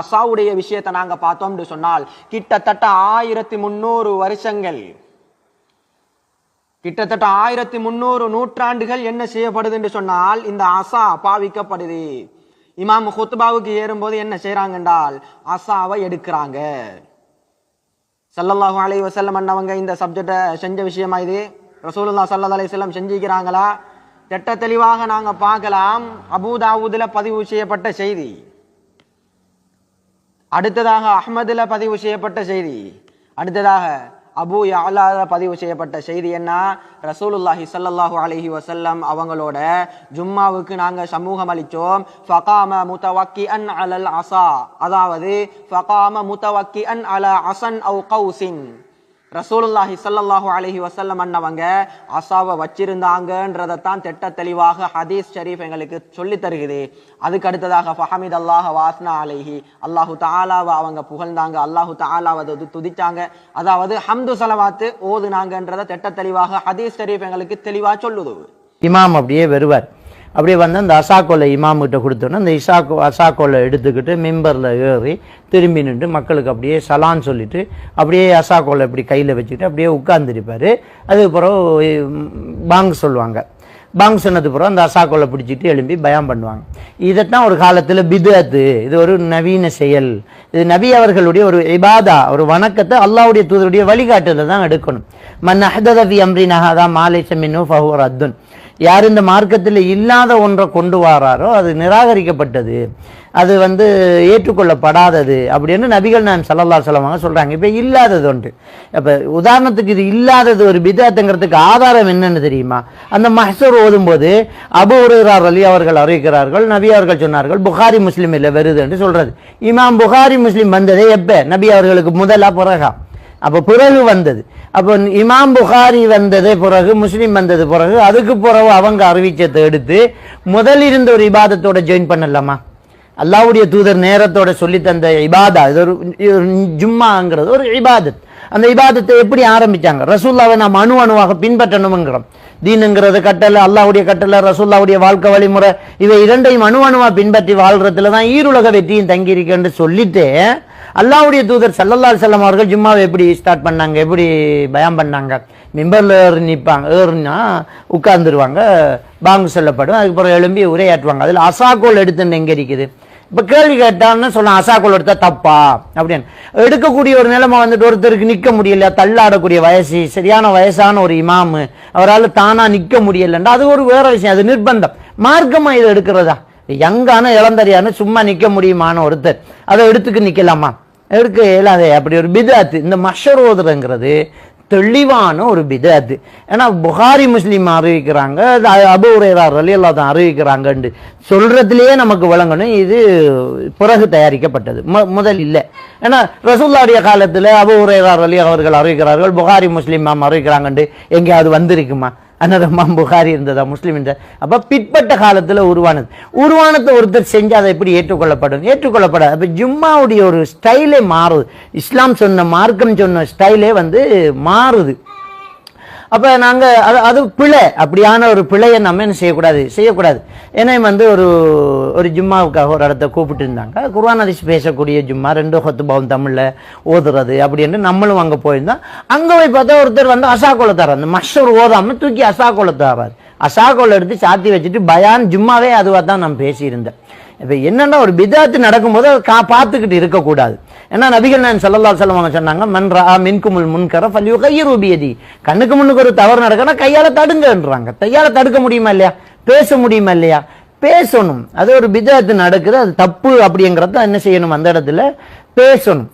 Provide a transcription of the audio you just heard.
அசாவுடைய விஷயத்தை நாங்க பார்த்தோம்னு சொன்னால் கிட்டத்தட்ட ஆயிரத்தி முன்னூறு வருஷங்கள். கிட்டத்தட்ட ஆயிரத்தி முன்னூறு நூற்றாண்டுகள் என்ன செய்யப்படுது என்று சொன்னால் இந்த அசா பாவிக்கப்படுது. இமாம் ஹுத்பாவுக்கு ஏறும்போது என்ன செய்யறாங்க என்றால் அசாவை எடுக்கிறாங்க. சல்லல்லாஹு அலை வசல்லம் அண்ணவங்க இந்த சப்ஜெக்டை செஞ்ச விஷயமா இது? ரசூலுல்லா சல்லா அலி செல்லம் செஞ்சிக்கிறாங்களா? திட்ட தெளிவாக நாங்க பார்க்கலாம். அபூதாவூதுல பதிவு செய்யப்பட்ட செய்தி. அடுத்ததாக அஹ்மதுல பதிவு செய்யப்பட்ட செய்தி. அடுத்ததாக அபு யாலால பதிவு செய்யப்பட்ட செய்தி என்ன? ரசூலுல்லாஹி சல்லாஹூ அலஹி வசல்லம் அவங்களோட ஜும்மாவுக்கு நாங்கள் சமூகம் அளித்தோம். ஃபகாம முத்தவக்கிஅன் அலல் அசா அதாவது ஃபகாம முத்தவக்கிஅன் அல அசன் அவு கௌசின். ரசூலுல்லாஹி சல்லாஹூ அலஹி வசல்லம் அண்ணவங்க அசாவை வச்சிருந்தாங்கன்றதை தான் திட்ட தெளிவாக ஹதீஸ் ஷரீஃப் எங்களுக்கு சொல்லி தருகுது அதுக்கு அடுத்ததாக ஃபஹமித் அல்லாஹ் வாஸ்னா அலஹி அல்லாஹு தாலாவை அவங்க புகழ்ந்தாங்க அல்லாஹு தாலாவை து- துதிச்சாங்க. அதாவது ஹம்து சலவாத்து ஓதுனாங்கன்றதை திட்ட தெளிவாக ஹதீஸ் ஷரீஃப் எங்களுக்கு தெளிவாக சொல்லுது. இமாம் அப்படியே வருவார். அப்படியே வந்து அந்த அசாக்கோலை இமாம்கிட்ட கொடுத்தோன்னே அந்த இசாக்கோ அசாக்கோலை எடுத்துக்கிட்டு மிம்பரில் ஏறி திரும்பி நின்று மக்களுக்கு அப்படியே சலான் சொல்லிட்டு அப்படியே அசாக்கோலை இப்படி கையில் வச்சுக்கிட்டு அப்படியே உட்காந்துருப்பார் அதுக்கப்புறம் பாங் சொல்லுவாங்க. பாங் சொன்னது அந்த அசாக்கோலை பிடிச்சிட்டு எழும்பி பயம் பண்ணுவாங்க. இதைத்தான் ஒரு காலத்தில் பிதாத்து இது ஒரு நவீன செயல். இது நபி அவர்களுடைய ஒரு இபாதா ஒரு வணக்கத்தை அல்லாவுடைய தூதருடைய வழிகாட்டுதல் தான் எடுக்கணும். மன் அஹததி அம்ரினஹாதா மாலை மின்னு ஃபஹூர் அத்துன் யார் இந்த மார்க்கத்தில் இல்லாத ஒன்றை கொண்டு வராரோ அது நிராகரிக்கப்பட்டது. அது வந்து ஏற்றுக்கொள்ளப்படாதது அப்படின்னு நபிகள் நான் சல்லல்லா சொல்லவாங்க சொல்கிறாங்க இப்போ இல்லாதது ஒன்று. இப்போ உதாரணத்துக்கு இது இல்லாதது ஒரு பிதாத்துங்கிறதுக்கு ஆதாரம் என்னன்னு தெரியுமா? அந்த மஹசூர் ஓதும்போது அபு உருகிறார் அலி அவர்கள் அறிவிக்கிறார்கள் நபி அவர்கள் சொன்னார்கள் புகாரி முஸ்லீம் இல்லை வருது என்று சொல்கிறது இமாம் புகாரி முஸ்லீம் வந்ததே எப்போ? நபி அவர்களுக்கு முதலா பிறகா அப்போ பிறகு வந்தது. அப்போ இமாம் புகாரி வந்தது பிறகு முஸ்லீம் வந்தது பிறகு அதுக்கு பிறகு அவங்க அறிவிச்சத்தை எடுத்து முதல் இருந்த ஒரு இபாதத்தோட ஜாயின் பண்ணலாமா? அல்லாவுடைய தூதர் நேரத்தோட சொல்லி தந்த இபாதா இது ஒரு ஜும்மாங்கிறது ஒரு இபாதத். அந்த இபாதத்தை எப்படி ஆரம்பிச்சாங்க? ரசூல்லாவை நாம் அணு அணுவாக பின்பற்றணுங்கிறோம் தீனுங்கிறது கட்டளை அல்லாவுடைய கட்டளை ரசூல்லாவுடைய வாழ்க்கை வழிமுறை இவை இரண்டையும் அணு அணுவாக பின்பற்றி வாழ்றதுல தான் ஈருலக வெற்றியும் தங்கியிருக்கேன்னு சொல்லிட்டு அல்லாவுடைய தூதர் சல்லல்லாஹு செல்லம் அவர்கள் ஜும்மாவை எப்படி ஸ்டார்ட் பண்ணாங்க எப்படி பயம் பண்ணாங்க? மிம்பரில் ஏறு நிற்பாங்க ஏறுனா உட்கார்ந்துருவாங்க பாங்கு சொல்லப்படும் அதுக்கப்புறம் எழும்பி உரையாற்றுவாங்க. அதில் அசாக்கோல் எடுத்துன்னு எங்கே இருக்குது இப்போ கேள்வி கேட்டான்னு சொன்னால் அசாக்கோல் எடுத்தா தப்பா? அப்படின்னு. எடுக்கக்கூடிய ஒரு நிலைமை வந்துட்டு ஒருத்தருக்கு நிற்க முடியல தள்ளாடக்கூடிய வயசு சரியான வயசான ஒரு இமாமு அவரால் தானா நிற்க முடியலன்னா அது ஒரு வேற விஷயம் அது நிர்பந்தம். மார்க்கமா இதை எடுக்கிறதா? யங்கான இளந்தறியான சும்மா நிற்க முடியுமான ஒருத்தர். அதை எடுத்துக்கு நிற்கலாமா எடுக்க இயலாதே. அப்படி ஒரு பிதாத்து. இந்த மஷர் ஓதுறங்கிறது தெளிவான ஒரு பிதாத்து. ஏன்னா புகாரி முஸ்லீம் அறிவிக்கிறாங்க அபு உரையரார் அலி அல்லா தான் அறிவிக்கிறாங்கன்னு சொல்றதுலயே நமக்கு விளங்கணும். இது பிறகு தயாரிக்கப்பட்டது. மு- முதல் இல்லை. ஏன்னா ரசூல்லாவுடைய காலத்தில் அபு உரையரார் அலி அவர்கள் அறிவிக்கிறார்கள் புகாரி முஸ்லீம் மாம் அறிவிக்கிறாங்கன்னு எங்கேயாவது வந்திருக்குமா? அன்னதம்மாம் புகாரி இருந்ததா முஸ்லீம் இருந்ததா? அப்போ பிற்பட்ட காலத்தில் உருவானது. உருவானத்தை ஒருத்தர் செஞ்சால் அதை எப்படி ஏற்றுக்கொள்ளப்படும்? ஏற்றுக்கொள்ளப்படாது. அப்போ ஜும்மாவுடைய ஒரு ஸ்டைலே மாறுது. இஸ்லாம் சொன்ன மார்க்கம் சொன்ன ஸ்டைலே வந்து மாறுது. அப்போ நாங்கள் அது அது பிழை. அப்படியான ஒரு பிழையை நம்ம என்ன செய்யக்கூடாது? செய்யக்கூடாது. ஏன்னா வந்து ஒரு ஒரு ஜும்மாவுக்காக ஒரு இடத்த கூப்பிட்டு இருந்தாங்க குர்வான் ஹதீஸ் பேசக்கூடிய ஜும்மா. ரெண்டு ஹொத்துபாவும் தமிழில் ஓதுறது அப்படின்னு நம்மளும் அங்கே போயிருந்தோம். அங்கே போய் பார்த்தா ஒருத்தர் வந்து அசாக்கோலை தரார் அந்த மஷர் ஓதாமல் தூக்கி அசாக்கோலை தரார் அசாக்கோலை எடுத்து சாத்தி வச்சுட்டு பயான் ஜும்மாவே அதுவாக தான் நான் பேசியிருந்தேன். இப்போ என்னன்னா ஒரு பிதாத்து நடக்கும்போது கா பார்த்துக்கிட்டு இருக்கக்கூடாது. ஏன்னா நபிகள் நான் சல்லல்லா செல்லவங்க சொன்னாங்க மன் ரா மின்குமுல் முன்கர ஃபல்யூ கையரூபியதி கண்ணுக்கு முன்னுக்கு ஒரு தவறு நடக்கணும் கையால தடுங்கன்றாங்க. கையால தடுக்க முடியுமா இல்லையா? பேச முடியுமா இல்லையா? பேசணும். அது ஒரு பிதாத்து நடக்குது அது தப்பு அப்படிங்கிறத என்ன செய்யணும் அந்த இடத்துல? பேசணும்.